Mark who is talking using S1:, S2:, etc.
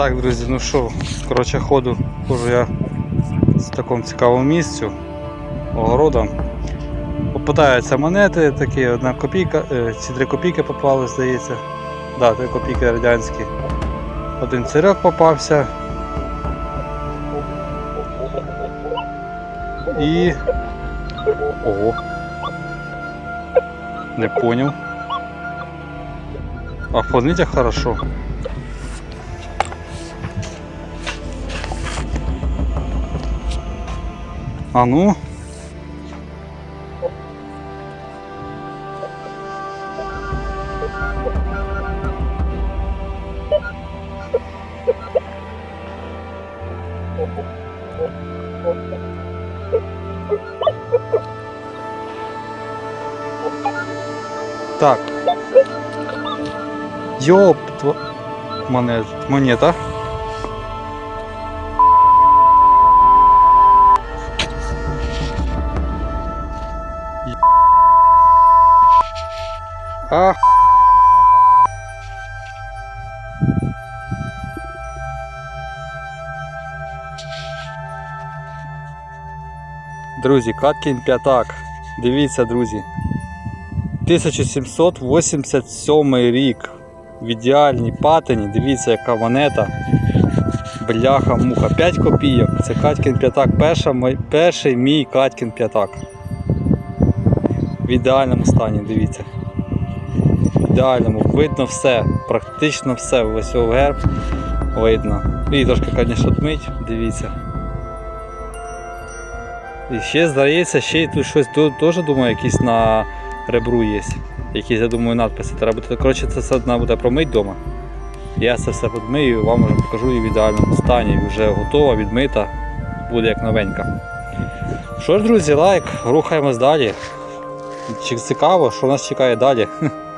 S1: Так, друзі, ну що, коротше, ходу хожу я з такому цікавому місцю, огородом. Попадаються монети такі, одна копійка, е, ці три копійки попали, здається. Да, три копійки радянські. Один цирьок попався. І. Ого. Не понял. Оформите хорошо. А ну. Так. Тво- монет, монета. Ах. Друзі, Каткін п'ятак. Дивіться, друзі. 1787 рік. В ідеальній патині. Дивіться, яка монета. Бляха муха. 5 копійок. Це Катькін п'ятак. Перша, перший мій Катькін п'ятак. В ідеальному стані, дивіться. Ідеальному. Видно все. Практично все. Ось його герб видно. І трошки, звісно, тмить, дивіться. І ще здається, ще тут щось теж думаю, якісь на ребру є. Якісь, я думаю, надписи. Треба буде. Коротше, це все треба буде промити вдома. Я це все підмию, вам вже покажу її в ідеальному стані. Вже готова, відмита, буде як новенька. Що ж, друзі, лайк, рухаємось далі. Цікаво, що нас чекає далі?